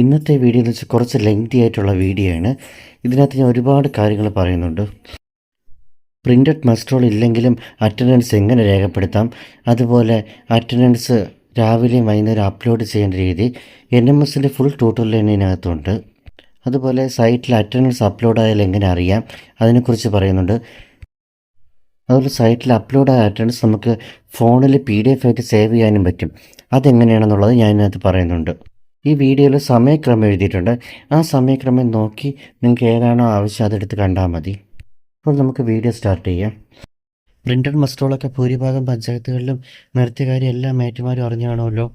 ഇന്നത്തെ വീഡിയോ എന്ന് വെച്ചാൽ കുറച്ച് ലെങ്തി ആയിട്ടുള്ള വീഡിയോ ആണ്. ഇതിനകത്ത് ഞാൻ ഒരുപാട് കാര്യങ്ങൾ പറയുന്നുണ്ട്. പ്രിന്റഡ് മസ്റ്റോൾ ഇല്ലെങ്കിലും അറ്റൻഡൻസ് എങ്ങനെ രേഖപ്പെടുത്താം? അതുപോലെ അറ്റൻഡൻസ് രാവിലെയും വൈകുന്നേരം അപ്ലോഡ് ചെയ്യേണ്ട രീതി എൻ എം എസിന്റെ ഫുൾ ട്യൂട്ടോറിയൽ തന്നെ ഇതിനകത്തുണ്ട്. അതുപോലെ സൈറ്റിൽ അറ്റൻഡൻസ് അപ്ലോഡ് ആയാൽ എങ്ങനെ അറിയാം? അതിനെക്കുറിച്ച് പറയുന്നുണ്ട്. അതുപോലെ സൈറ്റിൽ അപ്ലോഡ് ആയ അറ്റൻഡൻസ് നമുക്ക് ഫോണിൽ പി ഡി എഫ് ആയിട്ട് സേവ് ചെയ്യാനും പറ്റും. അതെങ്ങനെയാണെന്നുള്ളത് ഞാൻ ഇതിനകത്ത് പറയുന്നുണ്ട്. ഈ വീഡിയോയിൽ സമയക്രമം എഴുതിയിട്ടുണ്ട്. ആ സമയക്രമം നോക്കി നിങ്ങൾക്ക് ഏതാണോ ആവശ്യം അതെടുത്ത് കണ്ടാൽ മതി. അപ്പോൾ നമുക്ക് വീഡിയോ സ്റ്റാർട്ട് ചെയ്യാം. പ്രിന്റഡ് മസ്റ്റോളൊക്കെ ഭൂരിഭാഗം പഞ്ചായത്തുകളിലും നടത്തിയ കാര്യം എല്ലാ മേറ്റുമാരും അറിഞ്ഞാണല്ലോ.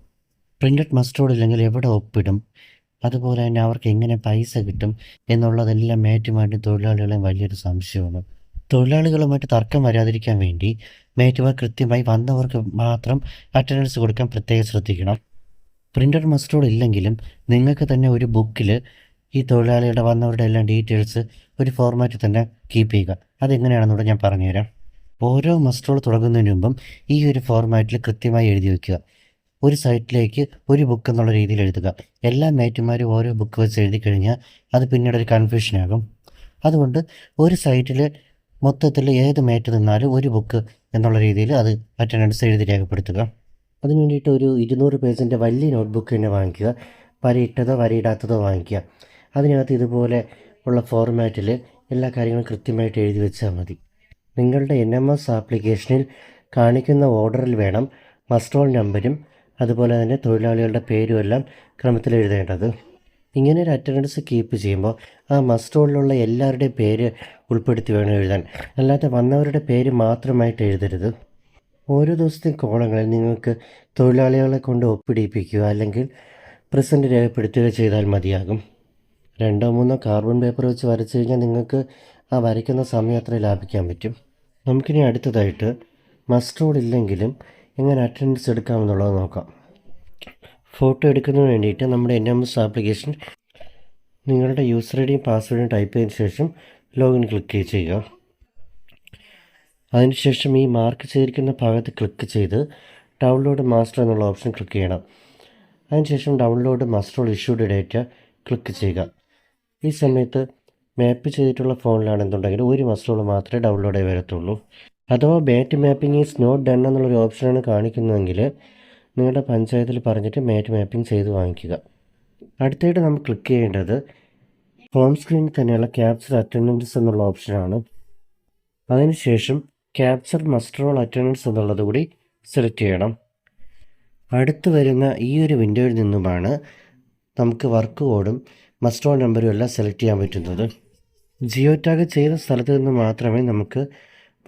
പ്രിന്റഡ് മസ്റ്റോൾ ഇല്ലെങ്കിൽ എവിടെ ഒപ്പിടും? അതുപോലെ തന്നെ അവർക്ക് എങ്ങനെ പൈസ കിട്ടും എന്നുള്ളതെല്ലാം മേറ്റുമാരുടെയും തൊഴിലാളികളെയും വലിയൊരു സംശയമാണ്. തൊഴിലാളികളുമായിട്ട് തർക്കം വരാതിരിക്കാൻ വേണ്ടി മേറ്റുമാർ കൃത്യമായി വന്നവർക്ക് മാത്രം അറ്റൻഡൻസ് കൊടുക്കാൻ പ്രത്യേകം ശ്രദ്ധിക്കണം. പ്രിന്റഡ് മസ്റ്റോഡ് ഇല്ലെങ്കിലും നിങ്ങൾക്ക് തന്നെ ഒരു ബുക്കിൽ ഈ തൊഴിലാളിയുടെ വന്നവരുടെ എല്ലാം ഡീറ്റെയിൽസ് ഒരു ഫോർമാറ്റിൽ തന്നെ കീപ്പ് ചെയ്യുക. അതെങ്ങനെയാണെന്നുകൂടെ ഞാൻ പറഞ്ഞുതരാം. ഓരോ മസ്റ്റോൾ തുടങ്ങുന്നതിന് മുമ്പും ഈ ഒരു ഫോർമാറ്റിൽ കൃത്യമായി എഴുതി വയ്ക്കുക. ഒരു സൈറ്റിലേക്ക് ഒരു ബുക്ക് എന്നുള്ള രീതിയിൽ എഴുതുക. എല്ലാ മേറ്റുമാരും ഓരോ ബുക്ക് വെച്ച് എഴുതി കഴിഞ്ഞാൽ അത് പിന്നീട് ഒരു കൺഫ്യൂഷനാകും അതുകൊണ്ട് ഒരു സൈറ്റിൽ മൊത്തത്തിൽ ഏത് മേറ്റ് നിന്നാലും ഒരു ബുക്ക് എന്നുള്ള രീതിയിൽ അത് അറ്റൻഡൻസ് എഴുതി രേഖപ്പെടുത്തുക. അതിന് വേണ്ടിയിട്ട് ഒരു ഇരുന്നൂറ് പേജിന്റെ വലിയ നോട്ട്ബുക്ക് തന്നെ വാങ്ങിക്കുക. വരയിട്ടതോ വരയിടാത്തതോ വാങ്ങിക്കുക. അതിനകത്ത് ഇതുപോലെ ഉള്ള ഫോർമാറ്റിൽ എല്ലാ കാര്യങ്ങളും കൃത്യമായിട്ട് എഴുതി വെച്ചാൽ മതി. നിങ്ങളുടെ എൻ എം എസ് ആപ്ലിക്കേഷനിൽ കാണിക്കുന്ന ഓർഡറിൽ വേണം മസ്ട്രോൾ നമ്പരും അതുപോലെ തന്നെ തൊഴിലാളികളുടെ പേരും എല്ലാം ക്രമത്തിൽ എഴുതേണ്ടത്. ഇങ്ങനെ ഒരു അറ്റൻഡൻസ് കീപ്പ് ചെയ്യുമ്പോൾ ആ മസ്റ്റോളിലുള്ള എല്ലാവരുടെയും പേര് ഉൾപ്പെടുത്തി വേണം എഴുതാൻ. അല്ലാതെ വന്നവരുടെ പേര് മാത്രമായിട്ട് എഴുതരുത്. ഓരോ ദിവസത്തെയും കോളങ്ങളിൽ നിങ്ങൾക്ക് തൊഴിലാളികളെ കൊണ്ട് ഒപ്പിടിപ്പിക്കുക അല്ലെങ്കിൽ പ്രസന്റ് രേഖപ്പെടുത്തുക ചെയ്താൽ മതിയാകും. രണ്ടോ മൂന്നോ കാർബൺ പേപ്പർ വെച്ച് വരച്ചു കഴിഞ്ഞാൽ നിങ്ങൾക്ക് ആ വരയ്ക്കുന്ന സമയം അത്ര ലാഭിക്കാൻ പറ്റും. നമുക്കിനി അടുത്തതായിട്ട് മസ്റ്റോഡ് ഇല്ലെങ്കിലും എങ്ങനെ അറ്റൻഡൻസ് എടുക്കാമെന്നുള്ളത് നോക്കാം. ഫോട്ടോ എടുക്കുന്നതിന് വേണ്ടിയിട്ട് നമ്മുടെ എൻ എം എസ് ആപ്ലിക്കേഷൻ നിങ്ങളുടെ യൂസർ ഐ ഡിയും പാസ്വേഡും ടൈപ്പ് ചെയ്തതിന് ശേഷം ലോഗിൻ ക്ലിക്ക് ചെയ്യുക. അതിനുശേഷം ഈ മാർക്ക് ചെയ്തിരിക്കുന്ന ഭാഗത്ത് ക്ലിക്ക് ചെയ്ത് ഡൗൺലോഡ് മാസ്റ്റർ എന്നുള്ള ഓപ്ഷൻ ക്ലിക്ക് ചെയ്യണം. അതിനുശേഷം download master issued date click ചെയ്യുക. ഈ സമയത്ത് മാപ്പ് ചെയ്തിട്ടുള്ള ഫോണിലാണെന്നുണ്ടെങ്കിൽ ഒരു മസ്റ്റോൾ മാത്രമേ ഡൗൺലോഡ് ആയി വരത്തുള്ളൂ. അഥവാ bat mapping is not done എന്നുള്ളൊരു ഓപ്ഷനാണ് കാണിക്കുന്നതെങ്കിൽ നിങ്ങളുടെ പഞ്ചായത്തിൽ പറഞ്ഞിട്ട് മാറ്റ് മാപ്പിംഗ് ചെയ്ത് വാങ്ങിക്കുക. അടുത്തായിട്ട് നമ്മൾ ക്ലിക്ക് ചെയ്യേണ്ടത് ഹോം സ്ക്രീനിൽ തന്നെയുള്ള ക്യാപ്ചർ അറ്റൻഡൻസ് എന്നുള്ള ഓപ്ഷനാണ്. അതിനുശേഷം ക്യാപ്ചർ മസ്റ്ററോൾ അറ്റൻഡൻസ് എന്നുള്ളത് കൂടി സെലക്ട് ചെയ്യണം. അടുത്ത് വരുന്ന ഈ ഒരു വിൻഡോയിൽ നിന്നുമാണ് നമുക്ക് വർക്ക് കോഡും മസ്റ്ററോൾ നമ്പറും എല്ലാം സെലക്ട് ചെയ്യാൻ പറ്റുന്നത്. ജിയോ ടാഗ് ചെയ്ത സ്ഥലത്ത് നിന്ന് മാത്രമേ നമുക്ക്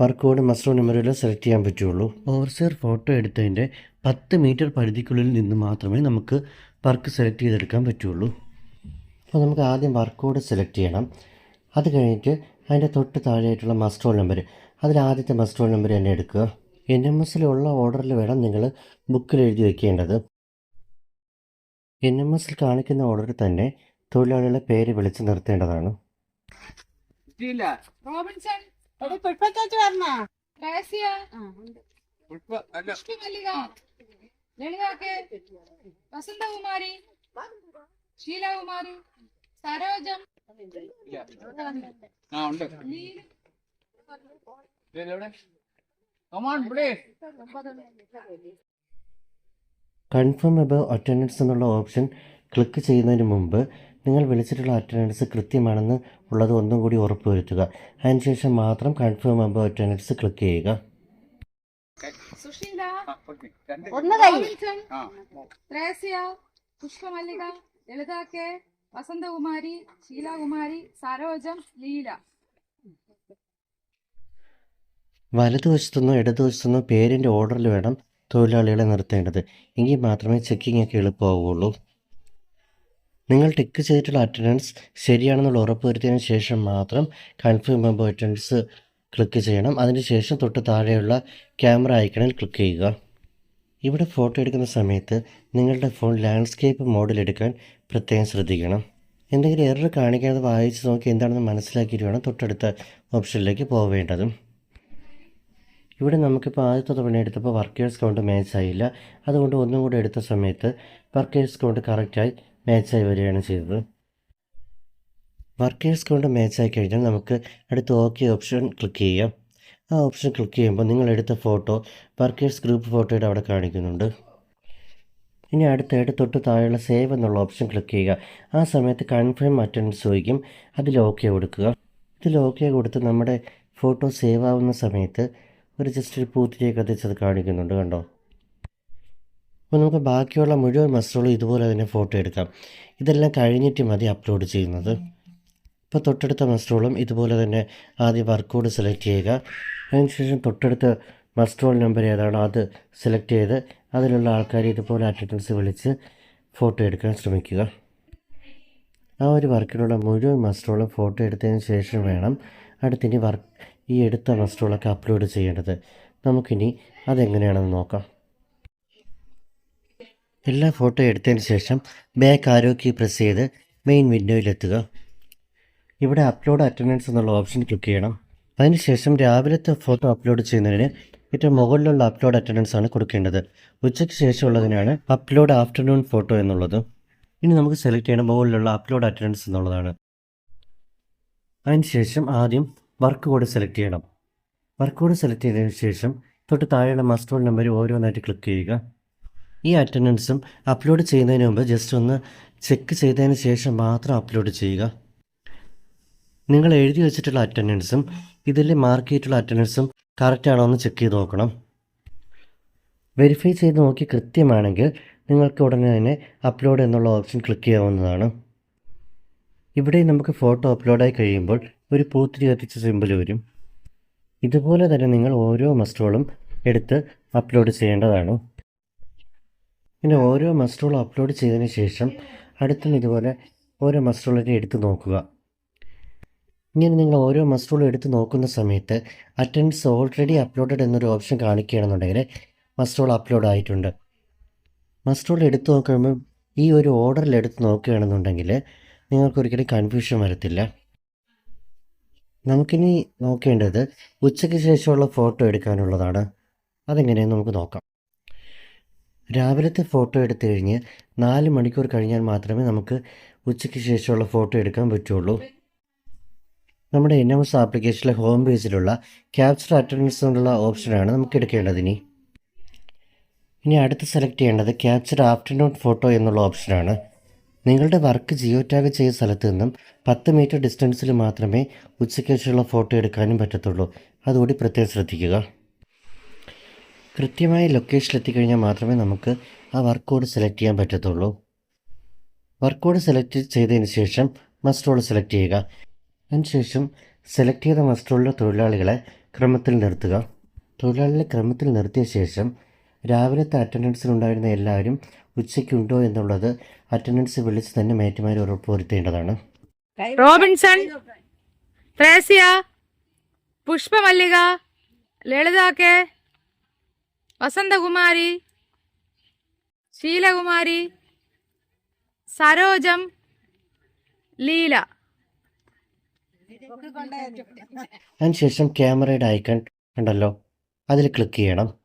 വർക്ക് കോഡ് മസ്റ്റർ നമ്പറും എല്ലാം സെലക്ട് ചെയ്യാൻ പറ്റുള്ളൂ. ഓവർസിയർ ഫോട്ടോ എടുത്തതിന്റെ പത്ത് മീറ്റർ പരിധിക്കുള്ളിൽ നിന്ന് മാത്രമേ നമുക്ക് വർക്ക് സെലക്ട് ചെയ്തെടുക്കാൻ പറ്റുള്ളൂ. അപ്പോൾ നമുക്ക് ആദ്യം വർക്ക് കോഡ് സെലക്ട് ചെയ്യണം. അത് കഴിഞ്ഞിട്ട് അതിന്റെ തൊട്ട് താഴെയായിട്ടുള്ള മസ്റ്റോൾ നമ്പർ അതിൽ ആദ്യത്തെ ഫോൺ നമ്പർ തന്നെ എടുക്കുക. എൻ എം എസിലുള്ള ഓർഡറിൽ വേണം നിങ്ങൾ ബുക്കിൽ എഴുതി വയ്ക്കേണ്ടത് എൻ എം എസിൽ കാണിക്കുന്ന ഓർഡറിൽ തന്നെ തൊഴിലാളികളെ പേര് വിളിച്ച് നിർത്തേണ്ടതാണ്. വസന്തകുമാരി. ശീലകുമാരി. സരോജം. ആ ഉണ്ട് നീലു എവിടെ come on please confirm above attendance എന്നുള്ള ഓപ്ഷൻ ക്ലിക്ക് ചെയ്യുന്നതിന് മുമ്പ് നിങ്ങൾ വിളിച്ചിട്ടുള്ള അറ്റൻഡൻസ് കൃത്യമാണെന്ന് ഉള്ളത് ഒന്നും കൂടി ഉറപ്പുവരുത്തുക. അതിനുശേഷം മാത്രം കൺഫേം അബവ് അറ്റൻഡൻസ് ക്ലിക്ക് ചെയ്യുക ഓക്കെ ഒന്ന് കൈ. ത്രേസ്യ പുഷ്പമല്ലിക ലളിതാക്കെ വസന്തകുമാരി ശീലകുമാരി സരോജം ലീല. വലതുവശത്തുനിന്നോ ഇടതുവശത്തുനിന്നോ പേരിന്റെ ഓർഡറിൽ വേണം തൊഴിലാളികളെ നിർത്തേണ്ടത്. എങ്കിൽ മാത്രമേ ചെക്കിംഗ് ഒക്കെ എളുപ്പമാവുകയുള്ളൂ. നിങ്ങൾ ടിക്ക് ചെയ്തിട്ടുള്ള അറ്റൻഡൻസ് ശരിയാണെന്നുള്ള ഉറപ്പുവരുത്തിയതിന് ശേഷം മാത്രം കൺഫേം മെമ്പർ അറ്റൻഡൻസ് ക്ലിക്ക് ചെയ്യണം. അതിനുശേഷം തൊട്ട് താഴെയുള്ള ക്യാമറ ഐക്കണിൽ ക്ലിക്ക് ചെയ്യുക. ഇവിടെ ഫോട്ടോ എടുക്കുന്ന സമയത്ത് നിങ്ങളുടെ ഫോൺ ലാൻഡ്സ്കേപ്പ് മോഡിലെടുക്കാൻ പ്രത്യേകം ശ്രദ്ധിക്കണം. എന്തെങ്കിലും എറർ കാണിക്കാതെ വായിച്ച് നോക്കി എന്താണെന്ന് മനസ്സിലാക്കിയിട്ട് വേണം തൊട്ടടുത്ത ഓപ്ഷനിലേക്ക് പോവേണ്ടതും. ഇവിടെ നമുക്കിപ്പോൾ ആദ്യത്തെ തവണ എടുത്തപ്പോൾ വർക്കേഴ്സ് കൗണ്ട് മാച്ച് ആയില്ല. അതുകൊണ്ട് ഒന്നും കൂടെ എടുത്ത സമയത്ത് വർക്കേഴ്സ് കൗണ്ട് കറക്റ്റായി മാച്ചായി വരികയാണ് ചെയ്തത്. വർക്കേഴ്സ് കൗണ്ട് മാച്ചായി കഴിഞ്ഞാൽ നമുക്ക് അടുത്ത ഓക്കെ ഓപ്ഷൻ ക്ലിക്ക് ചെയ്യാം. ആ ഓപ്ഷൻ ക്ലിക്ക് ചെയ്യുമ്പോൾ നിങ്ങൾ എടുത്ത ഫോട്ടോ വർക്കേഴ്സ് ഗ്രൂപ്പ് ഫോട്ടോയുടെ അവിടെ കാണിക്കുന്നുണ്ട്. ഇനി അടുത്തായിട്ട് തൊട്ട് താഴെയുള്ള സേവ് എന്നുള്ള ഓപ്ഷൻ ക്ലിക്ക് ചെയ്യുക. ആ സമയത്ത് കൺഫേം അറ്റൻഡൻസ് ചോദിക്കും. അതിൽ ഓക്കെ കൊടുക്കുക. ഇതിൽ ഓക്കെ കൊടുത്ത് നമ്മുടെ ഫോട്ടോ സേവ് ആവുന്ന സമയത്ത് ഒരു ജസ്റ്റ് ഒരു കത്തിച്ചത് കാണിക്കുന്നുണ്ട് കണ്ടോ? അപ്പോൾ നമുക്ക് ബാക്കിയുള്ള മുഴുവൻ മസിലുകളും ഇതുപോലെ തന്നെ ഫോട്ടോ എടുക്കാം. ഇതെല്ലാം കഴിഞ്ഞിട്ട് മതി അപ്ലോഡ് ചെയ്യുന്നത്. ഇപ്പോൾ തൊട്ടടുത്ത മസ്റ്ററുകളും ഇതുപോലെ തന്നെ ആദ്യം വർക്കൗട്ട് സെലക്ട് ചെയ്യുക. അതിനുശേഷം തൊട്ടടുത്ത മസ്റ്ററോൾ നമ്പർ ഏതാണോ അത് സെലക്ട് ചെയ്ത് അതിലുള്ള ആൾക്കാർ ഇതുപോലെ അറ്റൻഡൻസ് വിളിച്ച് ഫോട്ടോ എടുക്കാൻ ശ്രമിക്കുക. ആ ഒരു വർക്കിലുള്ള മുഴുവൻ മസ്റ്ററോളും ഫോട്ടോ എടുത്തതിന് ശേഷം വേണം അടുത്തിനി വർക്ക് ഈ എടുത്ത മസ്റ്ററുകളൊക്കെ അപ്ലോഡ് ചെയ്യേണ്ടത്. നമുക്കിനി അതെങ്ങനെയാണെന്ന് നോക്കാം. എല്ലാ ഫോട്ടോ എടുത്തതിന് ശേഷം ബാക്ക് ആരോ കീ പ്രസ് ചെയ്ത് മെയിൻ വിൻഡോയിലെത്തുക ഇവിടെ അപ്ലോഡ് അറ്റൻഡൻസ് എന്നുള്ള ഓപ്ഷൻ ക്ലിക്ക് ചെയ്യണം. അതിനുശേഷം രാവിലത്തെ ഫോട്ടോ അപ്ലോഡ് ചെയ്യുന്നതിന് ഏറ്റവും മുകളിലുള്ള അപ്ലോഡ് അറ്റൻഡൻസ് ആണ് കൊടുക്കേണ്ടത്. ഉച്ചയ്ക്ക് ശേഷമുള്ളതിനാണ് അപ്ലോഡ് ആഫ്റ്റർനൂൺ ഫോട്ടോ എന്നുള്ളത്. ഇനി നമുക്ക് സെലക്ട് ചെയ്യണം മുകളിലുള്ള അപ്ലോഡ് അറ്റൻഡൻസ് എന്നുള്ളതാണ്. അതിനുശേഷം ആദ്യം വർക്ക് കോഡ് സെലക്ട് ചെയ്യണം. വർക്ക് കോഡ് സെലക്ട് ചെയ്തതിന് ശേഷം തൊട്ട് താഴെയുള്ള മസ്റ്റോൾ നമ്പർ ഓരോന്നായിട്ട് ക്ലിക്ക് ചെയ്യുക. ഈ അറ്റൻഡൻസും അപ്ലോഡ് ചെയ്യുന്നതിന് മുമ്പ് ജസ്റ്റ് ഒന്ന് ചെക്ക് ചെയ്തതിന് ശേഷം മാത്രം അപ്ലോഡ് ചെയ്യുക. നിങ്ങൾ എഴുതി വെച്ചിട്ടുള്ള അറ്റൻഡൻസും ഇതിൽ മാർക്ക് ചെയ്തിട്ടുള്ള അറ്റൻഡൻസും കറക്റ്റ് ആണോ എന്ന് ചെക്ക് ചെയ്ത് നോക്കണം. വെരിഫൈ ചെയ്ത് നോക്കി കൃത്യമാണെങ്കിൽ നിങ്ങൾക്ക് ഉടനെ തന്നെ അപ്ലോഡ് എന്നുള്ള ഓപ്ഷൻ ക്ലിക്ക് ചെയ്യാവുന്നതാണ്. ഇവിടെ നമുക്ക് ഫോട്ടോ അപ്ലോഡായി കഴിയുമ്പോൾ ഒരു പൂത്തിരി കത്തിച്ച സിമ്പിൾ വരും. ഇതുപോലെ തന്നെ നിങ്ങൾ ഓരോ മസ്റ്ററുകളും എടുത്ത് അപ്ലോഡ് ചെയ്യേണ്ടതാണ്. പിന്നെ ഓരോ മസ്റ്ററുകളും അപ്ലോഡ് ചെയ്തതിന് ശേഷം അടുത്തും ഇതുപോലെ ഓരോ മസ്റ്ററുകളെ എടുത്ത് നോക്കുക. ഇങ്ങനെ നിങ്ങൾ ഓരോ മസ്റ്ററുകളും എടുത്ത് നോക്കുന്ന സമയത്ത് അറ്റൻഡൻസ് ഓൾറെഡി അപ്ലോഡഡ് എന്നൊരു ഓപ്ഷൻ കാണിക്കുകയാണെന്നുണ്ടെങ്കിൽ മസ്റ്ററുകൾ അപ്ലോഡ് ആയിട്ടുണ്ട്. മസ്റ്റോൾ എടുത്ത് നോക്കുമ്പോൾ ഈ ഒരു ഓർഡറിൽ എടുത്ത് നോക്കുകയാണെന്നുണ്ടെങ്കിൽ നിങ്ങൾക്കൊരിക്കലും കൺഫ്യൂഷൻ വരത്തില്ല. നമുക്കിനി നോക്കേണ്ടത് ഉച്ചയ്ക്ക് ശേഷമുള്ള ഫോട്ടോ എടുക്കാനുള്ളതാണ്. അതെങ്ങനെയെന്ന് നമുക്ക് നോക്കാം. രാവിലത്തെ ഫോട്ടോ എടുത്തു കഴിഞ്ഞ് നാല് മണിക്കൂർ കഴിഞ്ഞാൽ മാത്രമേ നമുക്ക് ഉച്ചയ്ക്ക് ശേഷമുള്ള ഫോട്ടോ എടുക്കാൻ പറ്റുള്ളൂ. നമ്മുടെ എൻ എം എസ് ആപ്ലിക്കേഷനിലെ ഹോം പേജിലുള്ള ക്യാപ്ചർ അറ്റൻഡൻസ് എന്നുള്ള ഓപ്ഷനാണ് നമുക്ക് എടുക്കേണ്ടത് ഇനി. ഇനി അടുത്ത് സെലക്ട് ചെയ്യേണ്ടത് ക്യാപ്ചർ ആഫ്റ്റർനൂൺ ഫോട്ടോ എന്നുള്ള ഓപ്ഷനാണ്. നിങ്ങളുടെ വർക്ക് ജിയോ ടാഗ് ചെയ്ത സ്ഥലത്ത് നിന്നും പത്ത് മീറ്റർ ഡിസ്റ്റൻസിൽ മാത്രമേ ഉച്ചയ്ക്ക് ശേഷമുള്ള ഫോട്ടോ എടുക്കാനും പറ്റത്തുള്ളൂ. അതുകൂടി പ്രത്യേകം ശ്രദ്ധിക്കുക. കൃത്യമായ ലൊക്കേഷനിൽ എത്തിക്കഴിഞ്ഞാൽ മാത്രമേ നമുക്ക് ആ വർക്ക് കോഡ് സെലക്ട് ചെയ്യാൻ പറ്റത്തുള്ളൂ. വർക്ക് കോഡ് സെലക്ട് ചെയ്തതിന് ശേഷം മസ്റ്റോൾ സെലക്ട് ചെയ്യുക. അതിനുശേഷം സെലക്ട് ചെയ്ത മസ്റ്റോളിലെ തൊഴിലാളികളെ ക്രമത്തിൽ നിർത്തുക. തൊഴിലാളികളെ ക്രമത്തിൽ നിർത്തിയ ശേഷം രാവിലത്തെ അറ്റൻഡൻസിലുണ്ടായിരുന്ന എല്ലാവരും ഉച്ചയ്ക്കുണ്ടോ എന്നുള്ളത് അറ്റൻഡൻസ് വിളിച്ച് തന്നെ മേറ്റുമാരെ ഉറപ്പ് വരുത്തേണ്ടതാണ്. Robinson Thresia Pushpamallika Lalitha K Vasanthakumari Sheelakumari Sarojam Leela. അതിനുശേഷം ക്യാമറയുടെ ഐക്കൺ ഉണ്ടല്ലോ അതിൽ ക്ലിക്ക് ചെയ്യണം.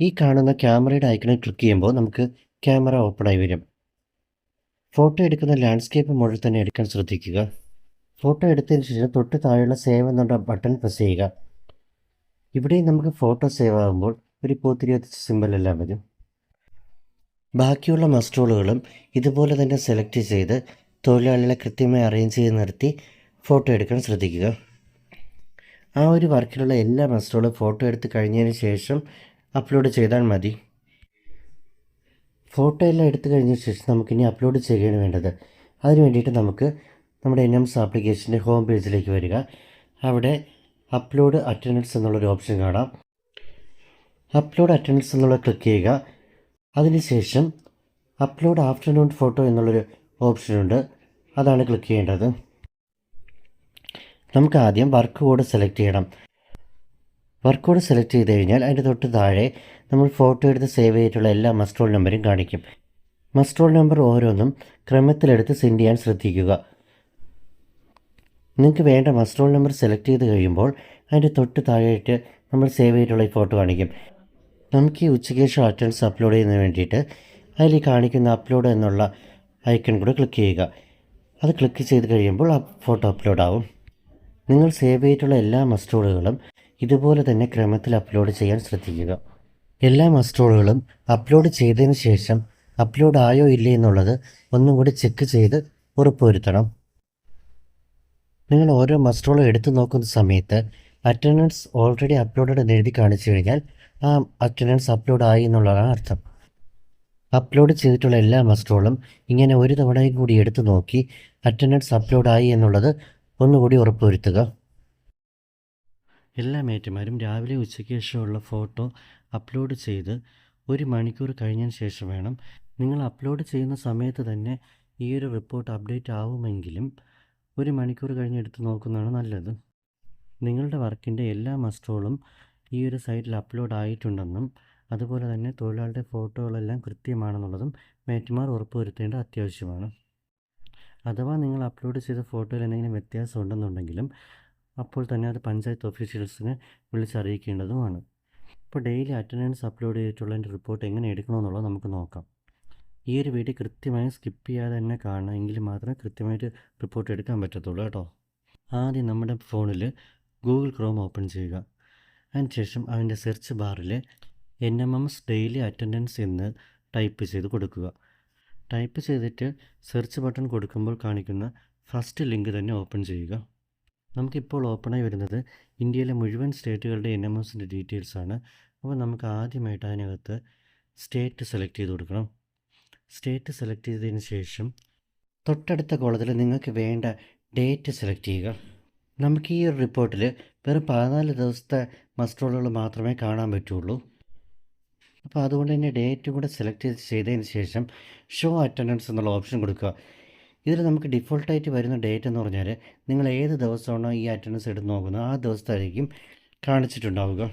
ഈ കാണുന്ന ക്യാമറയുടെ ഐക്കണിൽ ക്ലിക്ക് ചെയ്യുമ്പോൾ നമുക്ക് ക്യാമറ ഓപ്പണായി വരും. ഫോട്ടോ എടുക്കുന്ന ലാൻഡ്സ്കേപ്പ് മുഴുവൻ തന്നെ എടുക്കാൻ ശ്രദ്ധിക്കുക. ഫോട്ടോ എടുത്തതിന് ശേഷം തൊട്ട് താഴെയുള്ള സേവ് എന്നുള്ള ബട്ടൺ പ്രസ് ചെയ്യുക. ഇവിടെ നമുക്ക് ഫോട്ടോ സേവ് ആകുമ്പോൾ ഒരു പോത്തിരി കത്തിച്ച സിമ്പൽ എല്ലാം വരും. ബാക്കിയുള്ള മസ്റ്റോളുകളും ഇതുപോലെ തന്നെ സെലക്ട് ചെയ്ത് തൊഴിലാളികളെ കൃത്യമായി അറേഞ്ച് ചെയ്ത് നിർത്തി ഫോട്ടോ എടുക്കാൻ ശ്രദ്ധിക്കുക. ആ ഒരു വർക്കിലുള്ള എല്ലാ മസ്റ്റോളും ഫോട്ടോ എടുത്ത് കഴിഞ്ഞതിന് ശേഷം അപ്ലോഡ് ചെയ്താൽ മതി. ഫോട്ടോ എല്ലാം എടുത്തു കഴിഞ്ഞ ശേഷം നമുക്കിനി അപ്ലോഡ് ചെയ്യുകയാണ് വേണ്ടത്. അതിന് വേണ്ടിയിട്ട് നമുക്ക് നമ്മുടെ എൻ എംസ് ആപ്ലിക്കേഷന്റെ ഹോം പേജിലേക്ക് വരിക. അവിടെ അപ്ലോഡ് അറ്റൻഡൻസ് എന്നുള്ളൊരു ഓപ്ഷൻ കാണാം. അപ്ലോഡ് അറ്റൻഡൻസ് എന്നുള്ള ക്ലിക്ക് ചെയ്യുക. അതിനുശേഷം അപ്ലോഡ് ആഫ്റ്റർനൂൺ ഫോട്ടോ എന്നുള്ളൊരു ഓപ്ഷനുണ്ട് അതാണ് ക്ലിക്ക് ചെയ്യേണ്ടത്. നമുക്ക് ആദ്യം വർക്ക് കോഡ് സെലക്ട് ചെയ്യണം. വർക്ക് കോഡ് സെലക്ട് ചെയ്ത് കഴിഞ്ഞാൽ അതിന്റെ തൊട്ട് താഴെ നമ്മൾ ഫോട്ടോ എടുത്ത് സേവ് ചെയ്തിട്ടുള്ള എല്ലാ മസ്റ്റോൾ നമ്പരും കാണിക്കും. മസ്റ്റോൾ നമ്പർ ഓരോന്നും ക്രമത്തിലെടുത്ത് സെൻഡ് ചെയ്യാൻ ശ്രദ്ധിക്കുക. നിങ്ങൾക്ക് വേണ്ട മസ്റ്റോൾ നമ്പർ സെലക്ട് ചെയ്ത് കഴിയുമ്പോൾ അതിന്റെ തൊട്ട് താഴെയായിട്ട് നമ്മൾ സേവ് ചെയ്തിട്ടുള്ള ഈ ഫോട്ടോ കാണിക്കും. നമുക്ക് ഈ ഉച്ചയ്ക്ക് ശേഷം അറ്റൻഡൻസ് അപ്ലോഡ് ചെയ്യുന്നതിന് വേണ്ടിയിട്ട് അതിൽ കാണിക്കുന്ന അപ്ലോഡ് എന്നുള്ള ഐക്കൺ കൂടെ ക്ലിക്ക് ചെയ്യുക. അത് ക്ലിക്ക് ചെയ്ത് കഴിയുമ്പോൾ ആ ഫോട്ടോ അപ്ലോഡ് ആവും. നിങ്ങൾ സേവ് ചെയ്തിട്ടുള്ള എല്ലാ മസ്റ്റോളുകളും ഇതുപോലെ തന്നെ ക്രമത്തിൽ അപ്ലോഡ് ചെയ്യാൻ ശ്രദ്ധിക്കുക. എല്ലാ മസ്റ്റോളുകളും അപ്ലോഡ് ചെയ്തതിന് ശേഷം അപ്ലോഡ് ആയോ ഇല്ലേ എന്നുള്ളത് ഒന്നും കൂടി ചെക്ക് ചെയ്ത് ഉറപ്പുവരുത്തണം. നിങ്ങൾ ഓരോ മസ്റ്റോളും എടുത്തു നോക്കുന്ന സമയത്ത് അറ്റൻഡൻസ് ഓൾറെഡി അപ്ലോഡഡ് എന്ന് എഴുതി കാണിച്ചു കഴിഞ്ഞാൽ ആ അറ്റൻഡൻസ് അപ്ലോഡ് ആയി എന്നുള്ളതാണ് അർത്ഥം. അപ്ലോഡ് ചെയ്തിട്ടുള്ള എല്ലാ മസ്റ്റോളും ഇങ്ങനെ ഒരു തവണയും കൂടി എടുത്തു നോക്കി അറ്റൻഡൻസ് അപ്ലോഡ് ആയി എന്നുള്ളത് ഒന്നുകൂടി ഉറപ്പുവരുത്തുക. എല്ലാ മേറ്റുമാരും രാവിലെ ഉച്ചയ്ക്ക് ശേഷമുള്ള ഫോട്ടോ അപ്ലോഡ് ചെയ്ത് ഒരു മണിക്കൂർ കഴിഞ്ഞതിന് ശേഷം വേണം. നിങ്ങൾ അപ്ലോഡ് ചെയ്യുന്ന സമയത്ത് തന്നെ ഈ ഒരു റിപ്പോർട്ട് അപ്ഡേറ്റ് ആവുമെങ്കിലും ഒരു മണിക്കൂർ കഴിഞ്ഞ് എടുത്ത് നോക്കുന്നതാണ് നല്ലത്. നിങ്ങളുടെ വർക്കിന്റെ എല്ലാ മസ്റ്റോളും ഈ ഒരു സൈറ്റിൽ അപ്ലോഡ് ആയിട്ടുണ്ടെന്നും അതുപോലെ തന്നെ തൊഴിലാളിയുടെ ഫോട്ടോകളെല്ലാം കൃത്യമാണെന്നുള്ളതും മേറ്റുമാർ ഉറപ്പുവരുത്തേണ്ട അത്യാവശ്യമാണ്. അഥവാ നിങ്ങൾ അപ്ലോഡ് ചെയ്ത ഫോട്ടോയിൽ എന്തെങ്കിലും വ്യത്യാസം ഉണ്ടെന്നുണ്ടെങ്കിലും അപ്പോൾ തന്നെ അത് പഞ്ചായത്ത് ഓഫീഷ്യൽസിനെ വിളിച്ചറിയിക്കേണ്ടതുമാണ്. ഇപ്പോൾ ഡെയിലി അറ്റൻഡൻസ് അപ്ലോഡ് ചെയ്തിട്ടുള്ള എന്റെ റിപ്പോർട്ട് എങ്ങനെ എടുക്കണമെന്നുള്ളത് നമുക്ക് നോക്കാം. ഈ ഒരു വീഡിയോ കൃത്യമായി സ്കിപ്പ് ചെയ്യാതെ തന്നെ കാണണം എങ്കിൽ മാത്രമേ കൃത്യമായിട്ട് റിപ്പോർട്ട് എടുക്കാൻ പറ്റത്തുള്ളൂ കേട്ടോ. ആദ്യം നമ്മുടെ ഫോണിൽ ഗൂഗിൾ ക്രോം ഓപ്പൺ ചെയ്യുക. അതിനുശേഷം അതിന്റെ സെർച്ച് ബാറിൽ N M M S daily attendance എന്ന് ടൈപ്പ് ചെയ്ത് കൊടുക്കുക. ടൈപ്പ് ചെയ്തിട്ട് സെർച്ച് ബട്ടൺ കൊടുക്കുമ്പോൾ കാണിക്കുന്ന ഫസ്റ്റ് ലിങ്ക് തന്നെ ഓപ്പൺ ചെയ്യുക. നമുക്കിപ്പോൾ ഓപ്പണായി വരുന്നത് ഇന്ത്യയിലെ മുഴുവൻ സ്റ്റേറ്റുകളുടെ എൻ എം എസിന്റെ ഡീറ്റെയിൽസ് ആണ്. അപ്പോൾ നമുക്ക് ആദ്യമായിട്ട് അതിനകത്ത് സ്റ്റേറ്റ് സെലക്ട് ചെയ്ത് കൊടുക്കണം. സ്റ്റേറ്റ് സെലക്ട് ചെയ്തതിന് ശേഷം തൊട്ടടുത്ത കോളത്തിൽ നിങ്ങൾക്ക് വേണ്ട ഡേറ്റ് സെലക്ട് ചെയ്യുക. നമുക്ക് ഈ ഒരു റിപ്പോർട്ടിൽ വെറും പതിനാല് ദിവസത്തെ മസ്റ്റോളുകൾ മാത്രമേ കാണാൻ പറ്റുള്ളൂ. അപ്പോൾ അതുകൊണ്ട് തന്നെ ഡേറ്റും കൂടെ സെലക്ട് ചെയ്ത് ചെയ്തതിന് ശേഷം ഷോ അറ്റൻഡൻസ് എന്നുള്ള ഓപ്ഷൻ കൊടുക്കുക. ഇതിൽ നമുക്ക് ഡിഫോൾട്ടായിട്ട് വരുന്ന ഡേറ്റ് എന്ന് പറഞ്ഞാൽ നിങ്ങൾ ഏത് ദിവസമാണോ ഈ അറ്റൻഡൻസ് എടുത്ത് നോക്കുന്നത് ആ ദിവസത്തായിരിക്കും കാണിച്ചിട്ടുണ്ടാവുക.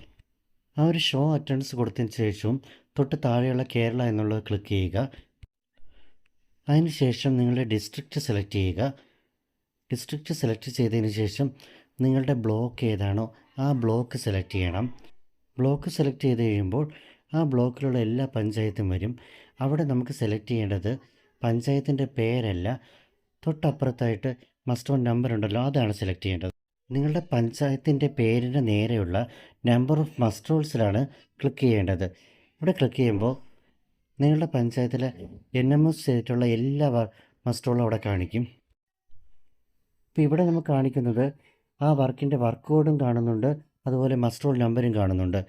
ആ ഒരു ഷോ അറ്റൻഡൻസ് കൊടുത്തതിന് ശേഷവും തൊട്ട് താഴെയുള്ള കേരള എന്നുള്ളത് ക്ലിക്ക് ചെയ്യുക. അതിനുശേഷം നിങ്ങളുടെ ഡിസ്ട്രിക്റ്റ് സെലക്ട് ചെയ്യുക. ഡിസ്ട്രിക്റ്റ് സെലക്ട് ചെയ്തതിന് ശേഷം നിങ്ങളുടെ ബ്ലോക്ക് ഏതാണോ ആ ബ്ലോക്ക് സെലക്ട് ചെയ്യണം. ബ്ലോക്ക് സെലക്ട് ചെയ്ത് കഴിയുമ്പോൾ ആ ബ്ലോക്കിലുള്ള എല്ലാ പഞ്ചായത്തും വരും. അവിടെ നമുക്ക് സെലക്ട് ചെയ്യേണ്ടത് പഞ്ചായത്തിന്റെ പേരല്ല തൊട്ടപ്പുറത്തായിട്ട് മസ്റ്റ് ഓൺ നമ്പർ ഉണ്ടല്ലോ അതാണ് സെലക്ട് ചെയ്യേണ്ടത്. നിങ്ങളുടെ പഞ്ചായത്തിന്റെ പേരിന്റെ നേരെയുള്ള നമ്പർ ഓഫ് മസ്റ്റ് റോൾസിലാണ് ക്ലിക്ക് ചെയ്യേണ്ടത്. ഇവിടെ ക്ലിക്ക് ചെയ്യുമ്പോൾ നിങ്ങളുടെ പഞ്ചായത്തിലെ എൻ എം എസ് ചെയ്തിട്ടുള്ള എല്ലാ മസ്റ്റോളും അവിടെ കാണിക്കും. ഇപ്പോൾ ഇവിടെ നമുക്ക് കാണിക്കുന്നത് ആ വർക്കിന്റെ വർക്ക് കോഡും കാണുന്നുണ്ട് അതുപോലെ മസ്റ്റോൾ നമ്പരും കാണുന്നുണ്ട്.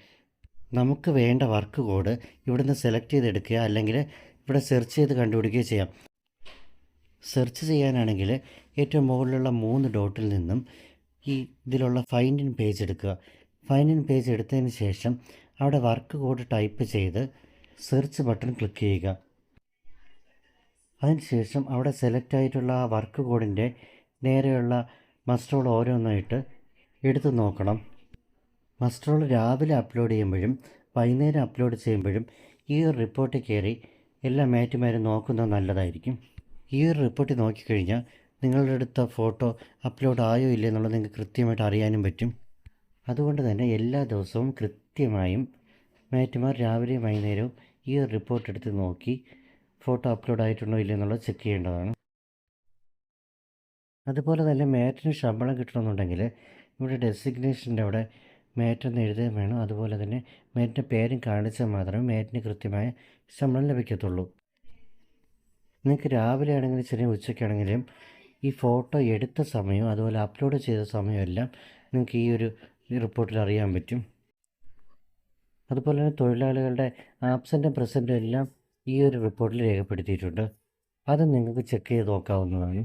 നമുക്ക് വേണ്ട വർക്ക് കോഡ് ഇവിടുന്ന് സെലക്ട് ചെയ്തെടുക്കുക അല്ലെങ്കിൽ ഇവിടെ സെർച്ച് ചെയ്ത് കണ്ടുപിടിക്കുകയോ ചെയ്യാം. സെർച്ച് ചെയ്യാനാണെങ്കിൽ ഏറ്റവും മുകളിലുള്ള മൂന്ന് ഡോട്ടിൽ നിന്നും ഈ ഇതിലുള്ള ഫൈൻഡ് ഇൻ പേജ് എടുക്കുക. ഫൈൻഡ് ഇൻ പേജ് എടുത്തതിന് ശേഷം അവിടെ വർക്ക് കോഡ് ടൈപ്പ് ചെയ്ത് സെർച്ച് ബട്ടൺ ക്ലിക്ക് ചെയ്യുക. അതിനുശേഷം അവിടെ സെലക്ട് ആയിട്ടുള്ള ആ വർക്ക് കോഡിന്റെ നേരെയുള്ള മസ്റ്ററോൾ ഓരോന്നായിട്ട് എടുത്തു നോക്കണം. മസ്റ്ററോൾ രാവിലെ അപ്ലോഡ് ചെയ്യുമ്പോഴും വൈകുന്നേരം അപ്ലോഡ് ചെയ്യുമ്പോഴും ഈ ഒരു റിപ്പോർട്ട് കയറി എല്ലാ മാറ്റുമാരും നോക്കുന്നത് നല്ലതായിരിക്കും. ഈ ഒരു റിപ്പോർട്ട് നോക്കിക്കഴിഞ്ഞാൽ നിങ്ങളുടെ അടുത്ത ഫോട്ടോ അപ്ലോഡ് ആയോ ഇല്ലേ എന്നുള്ളത് നിങ്ങൾക്ക് കൃത്യമായിട്ട് അറിയാനും പറ്റും. അതുകൊണ്ട് തന്നെ എല്ലാ ദിവസവും കൃത്യമായും മാറ്റുമാർ രാവിലെയും വൈകുന്നേരവും ഈ ഒരു റിപ്പോർട്ട് എടുത്ത് നോക്കി ഫോട്ടോ അപ്ലോഡ് ആയിട്ടുണ്ടോ ഇല്ലേ എന്നുള്ളത് ചെക്ക് ചെയ്യേണ്ടതാണ്. അതുപോലെ തന്നെ മാറ്റിന് ശമ്പളം കിട്ടണമെന്നുണ്ടെങ്കിൽ ഇവിടെ ഡെസിഗ്നേഷന്റെ അവിടെ മേറ്റെന്ന് എഴുതുകയും വേണം. അതുപോലെ തന്നെ മേറ്റിന്റെ പേരും കാണിച്ചാൽ മാത്രമേ മേറ്റിന് കൃത്യമായ ശമ്പളം ലഭിക്കത്തുള്ളൂ. നിങ്ങൾക്ക് രാവിലെ ആണെങ്കിലും ശരി ഉച്ചയ്ക്കാണെങ്കിലും ഈ ഫോട്ടോ എടുത്ത സമയവും അതുപോലെ അപ്ലോഡ് ചെയ്ത സമയവും എല്ലാം നിങ്ങൾക്ക് ഈ ഒരു റിപ്പോർട്ടിൽ അറിയാൻ പറ്റും. അതുപോലെ തന്നെ തൊഴിലാളികളുടെ ആബ്സെന്റും പ്രസന്റും എല്ലാം ഈ ഒരു റിപ്പോർട്ടിൽ രേഖപ്പെടുത്തിയിട്ടുണ്ട്. അത് നിങ്ങൾക്ക് ചെക്ക് ചെയ്ത് നോക്കാവുന്നതാണ്.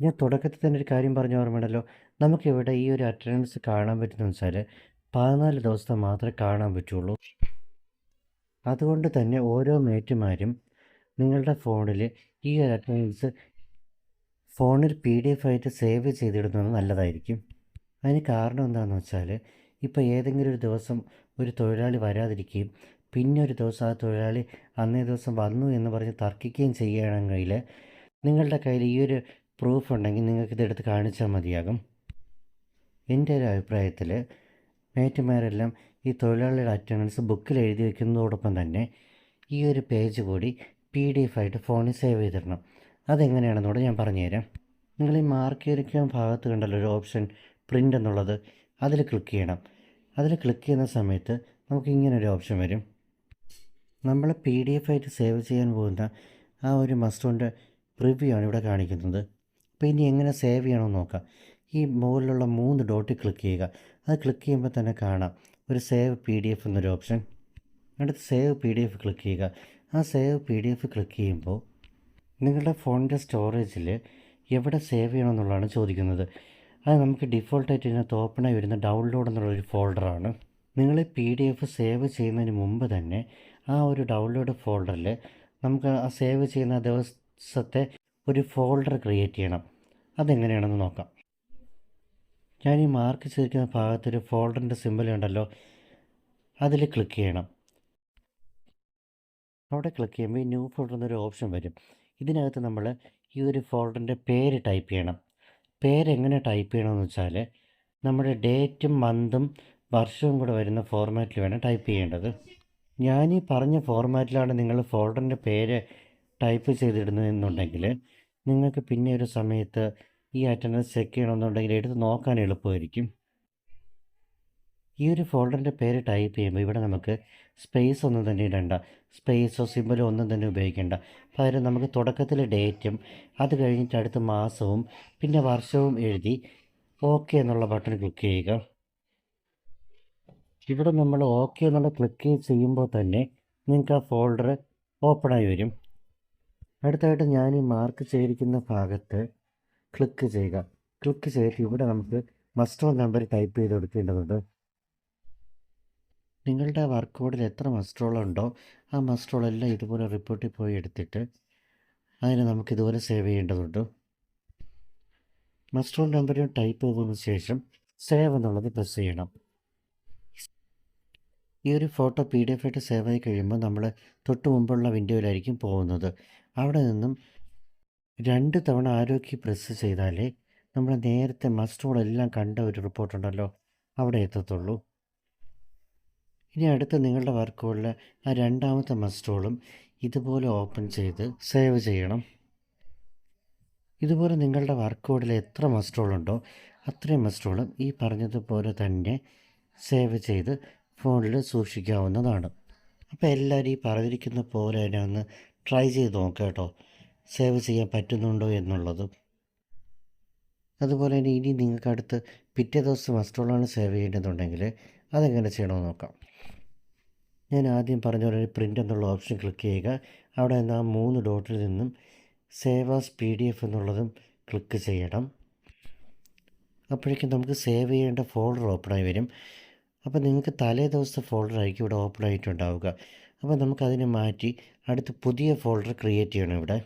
ഞാൻ തുടക്കത്തിൽ തന്നെ ഒരു കാര്യം പറഞ്ഞ ഓർമ്മയുണ്ടല്ലോ. നമുക്കിവിടെ ഈ ഒരു അറ്റൻഡൻസ് കാണാൻ പറ്റുന്ന വെച്ചാൽ പതിനാല് ദിവസത്തെ മാത്രമേ കാണാൻ പറ്റുള്ളൂ. അതുകൊണ്ട് തന്നെ ഓരോ മേറ്റുമാരും നിങ്ങളുടെ ഫോണിൽ ഈ അറ്റൻഡൻസ് ഫോണിൽ പി ഡി എഫ് ആയിട്ട് സേവ് ചെയ്തിടുന്നത് നല്ലതായിരിക്കും. അതിന് കാരണം എന്താണെന്ന് വെച്ചാൽ ഇപ്പോൾ ഏതെങ്കിലും ഒരു ദിവസം ഒരു തൊഴിലാളി വരാതിരിക്കുകയും പിന്നെ ഒരു ദിവസം ആ തൊഴിലാളി അന്നേ ദിവസം വന്നു എന്ന് പറഞ്ഞ് തർക്കിക്കുകയും ചെയ്യുകയാണെങ്കിൽ നിങ്ങളുടെ കയ്യിൽ ഈ ഒരു പ്രൂഫ് ഉണ്ടെങ്കിൽ നിങ്ങൾക്ക് ഇതെടുത്ത് കാണിച്ചാൽ മതിയാകും. എന്റെ ഒരു അഭിപ്രായത്തിൽ മേറ്റുമാരെല്ലാം ഈ തൊഴിലാളിയുടെ അറ്റൻഡൻസ് ബുക്കിൽ എഴുതി വയ്ക്കുന്നതോടൊപ്പം തന്നെ ഈ ഒരു പേജ് കൂടി പി ഡി എഫ് ആയിട്ട് ഫോണിൽ സേവ് ചെയ്തിടണം. അതെങ്ങനെയാണെന്നൂടെ ഞാൻ പറഞ്ഞുതരാം. നിങ്ങൾ ഈ മാർക്ക് ചെയ്തിരിക്കുന്ന ഭാഗത്ത് കണ്ടല്ലോ ഒരു ഓപ്ഷൻ പ്രിന്റ് എന്നുള്ളത്. അതിൽ ക്ലിക്ക് ചെയ്യണം. അതിൽ ക്ലിക്ക് ചെയ്യുന്ന സമയത്ത് നമുക്ക് ഇങ്ങനെ ഒരു ഓപ്ഷൻ വരും. നമ്മൾ പി ഡി എഫ് ആയിട്ട് സേവ് ചെയ്യാൻ പോകുന്ന ആ ഒരു മസ്റ്റോന്റെ പ്രിവ്യൂ ആണ് ഇവിടെ കാണിക്കുന്നത്. അപ്പോൾ ഇനി എങ്ങനെ സേവ് ചെയ്യണമെന്ന് നോക്കാം. ഈ മുകളിലുള്ള മൂന്ന് ഡോട്ടിൽ ക്ലിക്ക് ചെയ്യുക. അത് ക്ലിക്ക് ചെയ്യുമ്പോൾ തന്നെ കാണാം. ഒരു സേവ് പി ഡി എഫ് എന്നൊരു ഓപ്ഷൻ അടുത്ത് save P D F click ചെയ്യുക. ആ save P D F click ചെയ്യുമ്പോൾ നിങ്ങളുടെ ഫോണിന്റെ സ്റ്റോറേജിൽ എവിടെ സേവ് ചെയ്യണമെന്നുള്ളതാണ് ചോദിക്കുന്നത്. അത് നമുക്ക് ഡിഫോൾട്ടായിട്ട് ഇതിനകത്ത് ഓപ്പണായി വരുന്ന ഡൗൺലോഡ് എന്നുള്ളൊരു ഫോൾഡറാണ്. നിങ്ങൾ പി ഡി എഫ് സേവ് ചെയ്യുന്നതിന് മുമ്പ് തന്നെ ആ ഒരു ഡൗൺലോഡ് ഫോൾഡറിൽ നമുക്ക് ആ സേവ് ചെയ്യുന്ന ദിവസത്തെ ഒരു ഫോൾഡർ ക്രിയേറ്റ് ചെയ്യണം. അതെങ്ങനെയാണെന്ന് നോക്കാം. ഞാൻ ഈ മാർക്ക് ചെയ്തിരിക്കുന്ന ഭാഗത്തൊരു ഫോൾഡറിന്റെ സിമ്പിൾ ഉണ്ടല്ലോ അതിൽ ക്ലിക്ക് ചെയ്യണം. അവിടെ ക്ലിക്ക് ചെയ്യുമ്പോൾ ഈ ന്യൂ ഫോൾഡർ എന്നൊരു ഓപ്ഷൻ വരും. ഇതിനകത്ത് നമ്മൾ ഈ ഒരു ഫോൾഡറിന്റെ പേര് ടൈപ്പ് ചെയ്യണം. പേരെങ്ങനെ ടൈപ്പ് ചെയ്യണമെന്ന് വെച്ചാൽ നമ്മുടെ ഡേറ്റും മന്തും വർഷവും കൂടെ വരുന്ന ഫോർമാറ്റിൽ വേണം ടൈപ്പ് ചെയ്യേണ്ടത്. ഈ പറഞ്ഞ ഫോർമാറ്റിലാണ് നിങ്ങൾ ഫോൾഡറിന്റെ പേര് ടൈപ്പ് ചെയ്തിടുന്നതെന്നുണ്ടെങ്കിൽ നിങ്ങൾക്ക് പിന്നെ ഒരു സമയത്ത് ഈ അറ്റൻഡൻസ് ചെക്ക് ചെയ്യണമെന്നുണ്ടെങ്കിൽ എടുത്ത് നോക്കാൻ എളുപ്പമായിരിക്കും. ഈ ഒരു ഫോൾഡറിന്റെ പേര് ടൈപ്പ് ചെയ്യുമ്പോൾ ഇവിടെ നമുക്ക് സ്പേസ് ഒന്നും തന്നെ ഇടേണ്ട. സ്പേസോ സിമ്പലോ ഒന്നും തന്നെ ഉപയോഗിക്കേണ്ട. പകരം നമുക്ക് തുടക്കത്തിൽ ഡേറ്റും അത് കഴിഞ്ഞിട്ട് അടുത്ത മാസവും പിന്നെ വർഷവും എഴുതി ഓക്കെ എന്നുള്ള ബട്ടൺ ക്ലിക്ക് ചെയ്യുക. ഇവിടെ നമ്മൾ ഓക്കെ എന്നുള്ള ക്ലിക്ക് ചെയ്യുമ്പോൾ തന്നെ നിങ്ങൾക്ക് ആ ഫോൾഡർ ഓപ്പണായി വരും. അടുത്തായിട്ട് ഞാൻ ഈ മാർക്ക് ചെയ്തിരിക്കുന്ന ഭാഗത്ത് ക്ലിക്ക് ചെയ്യുക. ക്ലിക്ക് ചെയ്തിട്ട് ഇവിടെ നമുക്ക് മസ്റ്റർ നമ്പർ ടൈപ്പ് ചെയ്ത് കൊടുക്കേണ്ടതുണ്ട്. നിങ്ങളുടെ വർക്ക് ബോർഡിൽ എത്ര മസ്റ്ററുകളുണ്ടോ ആ മസ്റ്ററുകളെല്ലാം ഇതുപോലെ റിപ്പോർട്ടിൽ പോയി എടുത്തിട്ട് അതിനെ നമുക്ക് ഇതുപോലെ സേവ് ചെയ്യേണ്ടതുണ്ട്. മസ്റ്റർ നമ്പർ ടൈപ്പ് ചെയ്തതിന് ശേഷം സേവ് എന്നുള്ളത് പ്രസ് ചെയ്യണം. ഈ ഒരു ഫോട്ടോ പി ഡി എഫ് ആയിട്ട് സേവ് ആയി കഴിയുമ്പോൾ നമ്മൾ തൊട്ട് മുമ്പുള്ള വിൻഡോയിലായിരിക്കും പോകുന്നത്. അവിടെ നിന്നും രണ്ട് തവണ ആരോഗ്യ പ്രസ് ചെയ്താലേ നമ്മൾ നേരത്തെ മസ്റ്റോളെല്ലാം കണ്ട ഒരു റിപ്പോർട്ടുണ്ടല്ലോ അവിടെ എത്തത്തുള്ളൂ. ഇനി അടുത്ത നിങ്ങളുടെ വർക്കുകളിൽ ആ രണ്ടാമത്തെ മസ്റ്റോളും ഇതുപോലെ ഓപ്പൺ ചെയ്ത് സേവ് ചെയ്യണം. ഇതുപോലെ നിങ്ങളുടെ വർക്കുകളിൽ എത്ര മസ്റ്റോളുണ്ടോ അത്രയും മസ്റ്റോളും ഈ പറഞ്ഞതുപോലെ തന്നെ സേവ് ചെയ്ത് ഫോണിൽ സൂക്ഷിക്കാവുന്നതാണ്. അപ്പോൾ എല്ലാവരും ഈ പറഞ്ഞിരിക്കുന്ന പോലെ തന്നെ ഒന്ന് ട്രൈ ചെയ്ത് നോക്കുക കേട്ടോ. സേവ് ചെയ്യാൻ പറ്റുന്നുണ്ടോ എന്നുള്ളത്. അതുപോലെ തന്നെ ഇനി നിങ്ങൾക്ക് അടുത്ത് പിറ്റേ ദിവസം മസ്റ്റോളാണ് സേവ് ചെയ്യേണ്ടതുണ്ടെങ്കിൽ അതെങ്ങനെ ചെയ്യണമെന്ന് നോക്കാം. ഞാൻ ആദ്യം പറഞ്ഞ പോലെ പ്രിന്റ് എന്നുള്ള ഓപ്ഷൻ ക്ലിക്ക് ചെയ്യുക. അവിടെ നിന്ന് ആ മൂന്ന് ഡോട്ടിൽ നിന്നും save as P D F എന്നുള്ളതും ക്ലിക്ക് ചെയ്യണം. അപ്പോഴേക്കും നമുക്ക് സേവ് ചെയ്യേണ്ട ഫോൾഡർ ഓപ്പണായി വരും. അപ്പോൾ നിങ്ങൾക്ക് തലേ ദിവസത്തെ ഫോൾഡർ ആയിരിക്കും ഇവിടെ ഓപ്പൺ ആയിട്ടുണ്ടാവുക. അപ്പോൾ നമുക്കതിനെ മാറ്റി അടുത്ത് പുതിയ ഫോൾഡർ ക്രിയേറ്റ് ചെയ്യണം ഇവിടെ.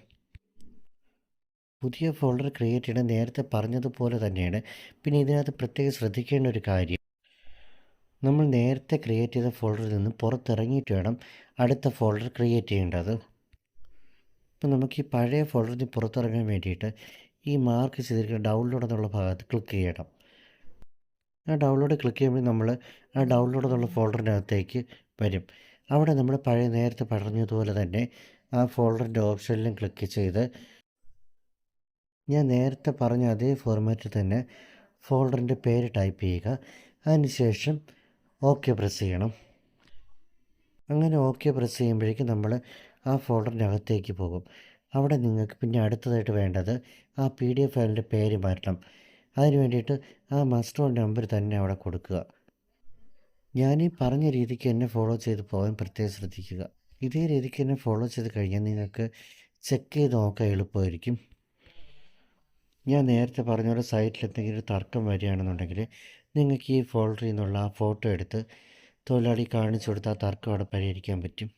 പുതിയ ഫോൾഡർ ക്രിയേറ്റ് ചെയ്യണം. നേരത്തെ പറഞ്ഞതുപോലെ തന്നെയാണ്. പിന്നെ ഇതിനകത്ത് പ്രത്യേകം ശ്രദ്ധിക്കേണ്ട ഒരു കാര്യം. നമ്മൾ നേരത്തെ ക്രിയേറ്റ് ചെയ്ത ഫോൾഡറിൽ നിന്ന് പുറത്തിറങ്ങിയിട്ട് വേണം അടുത്ത ഫോൾഡർ ക്രിയേറ്റ് ചെയ്യേണ്ടത്. ഇപ്പം നമുക്ക് ഈ പഴയ ഫോൾഡറിൽ നിന്ന് പുറത്തിറങ്ങാൻ വേണ്ടിയിട്ട് ഈ മാർക്ക് ചെയ്തിരിക്കുന്ന ഡൗൺലോഡ് എന്നുള്ള ഭാഗത്ത് ക്ലിക്ക് ചെയ്യണം. ആ ഡൗൺലോഡ് ക്ലിക്ക് ചെയ്യുമ്പോൾ നമ്മൾ ആ ഡൗൺലോഡ് എന്നുള്ള ഫോൾഡറിനകത്തേക്ക് വരും. അവിടെ നമ്മൾ പഴയ നേരത്തെ പറഞ്ഞതുപോലെ തന്നെ ആ ഫോൾഡറിന്റെ ഓപ്ഷനിലും ക്ലിക്ക് ചെയ്ത് ഞാൻ നേരത്തെ പറഞ്ഞ അതേ ഫോർമാറ്റിൽ തന്നെ ഫോൾഡറിന്റെ പേര് ടൈപ്പ് ചെയ്യുക. അതിനുശേഷം ഓക്കെ പ്രസ് ചെയ്യണം. അങ്ങനെ ഓക്കെ പ്രസ് ചെയ്യുമ്പോഴേക്കും നമ്മൾ ആ ഫോൾഡറിനകത്തേക്ക് പോകും. അവിടെ നിങ്ങൾക്ക് പിന്നെ അടുത്തതായിട്ട് വേണ്ടത് ആ പി ഡി എഫ് ഫയലിന്റെ പേര് മാറ്റണം. അതിന് വേണ്ടിയിട്ട് ആ മസ്റ്റർ നമ്പർ തന്നെ അവിടെ കൊടുക്കുക. ഞാൻ ഈ പറഞ്ഞ രീതിക്ക് എന്നെ ഫോളോ ചെയ്ത് പോകാൻ പ്രത്യേകം ശ്രദ്ധിക്കുക. ഇതേ രീതിക്ക് എന്നെ ഫോളോ ചെയ്ത് കഴിഞ്ഞാൽ നിങ്ങൾക്ക് ചെക്ക് ചെയ്ത് നോക്കാൻ എളുപ്പമായിരിക്കും. ഞാൻ നേരത്തെ പറഞ്ഞ പോലെ സൈറ്റിൽ എന്തെങ്കിലും തർക്കം വരികയാണെന്നുണ്ടെങ്കിൽ നിങ്ങൾക്ക് ഈ ഫോൾഡറിൽ നിന്നുള്ള ആ ഫോട്ടോ എടുത്ത് തൊഴിലാളി കാണിച്ചു കൊടുത്താൽ തർക്കം അവിടെ പരിഹരിക്കാൻ പറ്റും.